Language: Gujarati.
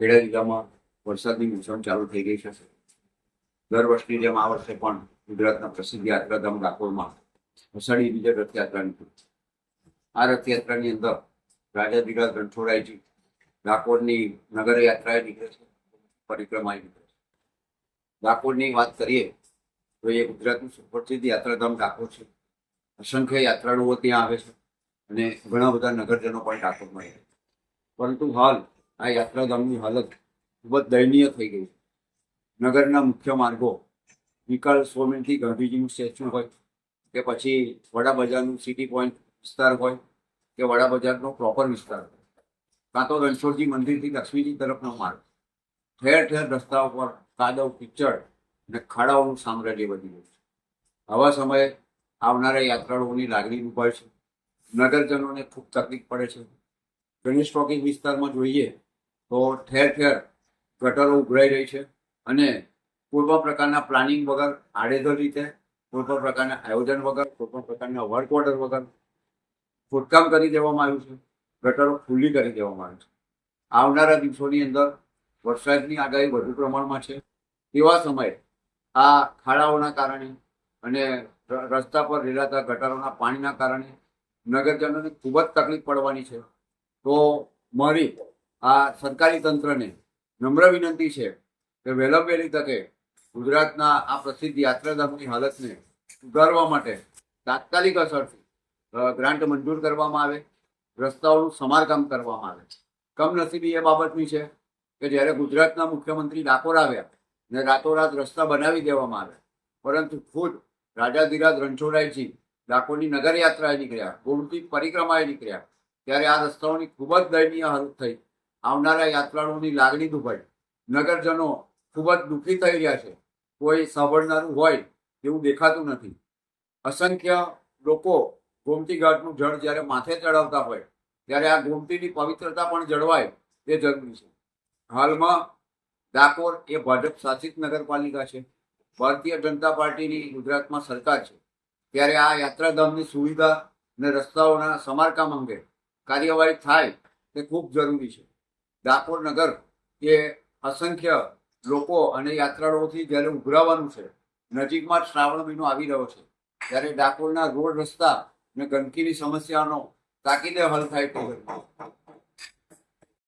ખેડા જિલ્લામાં વરસાદની મોસમ ચાલુ થઈ ગઈ છે. દર વર્ષની જેમ આ વર્ષે પણ ગુજરાતના પ્રસિદ્ધ યાત્રાધામ ડાકોરમાં અષાઢી બીજા રથયાત્રા નીકળી આ રથયાત્રાની અંદર રાજા ધીરાજ રણછોડાઈજી ડાકોરની નગર યાત્રાએ નીકળે છે, પરિક્રમાએ નીકળે છે. ડાકોરની વાત કરીએ તો એ ગુજરાતનું સુપ્રસિદ્ધ યાત્રાધામ ડાકોર છે. અસંખ્ય યાત્રાળુઓ ત્યાં આવે છે અને ઘણા બધા નગરજનો પણ ડાકોરમાં રહે છે. પરંતુ હાલ આ યાત્રાધામની હાલત ખૂબ જ દયનીય થઈ ગઈ છે. નગરના મુખ્ય માર્ગો નિકાલ સો ગાંધીજીનું સ્ટેચ્યુ હોય કે પછી વડા બજારનું સિટી પોઈન્ટ વિસ્તાર હોય કે વડા બજારનો પ્રોપર વિસ્તાર હોય. કાં તો રણછોડજી મંદિરથી લક્ષ્મીજી તરફનો માર્ગ. ઠેર ઠેર રસ્તા ઉપર કાદવ, કિચડ અને ખાડાઓનું સામ્રાજ્ય વધી ગયું છે. આવા સમયે આવનારા યાત્રાળુઓની લાગણી ઉભાય છે. નગરજનોને ખૂબ તકલીફ પડે છે. ગણેશ ટોકિંગ વિસ્તારમાં જોઈએ તો ઠેર ઠેર ગટરો ઉભરાઈ રહી છે અને કોઈ પણ પ્રકારના પ્લાનિંગ વગર આડેધડ રીતે કોઈ પણ પ્રકારના આયોજન વગર કોઈ પણ પ્રકારના વર્ક ઓર્ડર વગર ખોદકામ કરી દેવામાં આવ્યું છે. ગટરો ખુલ્લી કરી દેવામાં આવી છે. આવનારા દિવસોની અંદર વરસાદની આગાહી વધુ પ્રમાણમાં છે. તેવા સમયે આ ખાડાઓના કારણે અને રસ્તા પર રેલાતા ગટરોના પાણીના કારણે નગરજનોને ખૂબ જ તકલીફ પડવાની છે. તો મારી આ સરકારી તંત્રને નમ્ર વિનંતી છે કે વહેલા તકે ગુજરાતના આ પ્રસિદ્ધ યાત્રાધામની હાલતને સુધારવા માટે તાત્કાલિક અસરથી ગ્રાન્ટ મંજૂર કરવામાં આવે રસ્તાઓનું સમારકામ કરવામાં આવે. કમનસીબી એ બાબતની છે કે જ્યારે ગુજરાતના મુખ્યમંત્રી ડાકોર આવ્યા ને રાતોરાત રસ્તા બનાવી દેવામાં આવ્યા, પરંતુ ખુદ રાજાધિરાજ રણછોડાઈજી ડાકોરની નગર યાત્રાએ નીકળ્યા ગોમતી પરિક્રમાએ નીકળ્યા, ત્યારે આ રસ્તાઓની ખૂબ જ દયનીય હાલત થઈ. આવનારા યાત્રાળુઓની લાગણી દુભાઈ. નગરજનો ખૂબ જ દુઃખી થઈ રહ્યા છે. કોઈ સાંભળનારું હોય એવું દેખાતું નથી. અસંખ્ય લોકો ગોમતી ઘાટનું જળ જ્યારે માથે ચડાવતા હોય, ત્યારે આ ગોમતીની પવિત્રતા પણ જળવાય તે જરૂરી છે. હાલમાં ડાકોર એ ભાજપ શાસિત નગરપાલિકા છે. ભારતીય જનતા પાર્ટીની ગુજરાતમાં સરકાર છે. ત્યારે આ યાત્રાધામની સુવિધા અને રસ્તાઓના સમારકામ અંગે કાર્યવાહી થાય તે ખૂબ જરૂરી છે. ડાકોર નગર એ અસંખ્ય લોકો અને યાત્રાળુઓથી જ્યારે ઉભરાવાનું છે, નજીકમાં શ્રાવણ મહિનો આવી રહ્યો છે, ત્યારે ડાકોરના રોડ રસ્તા અને ગંદકીની સમસ્યાનો તાકીદે હલ થાય તો.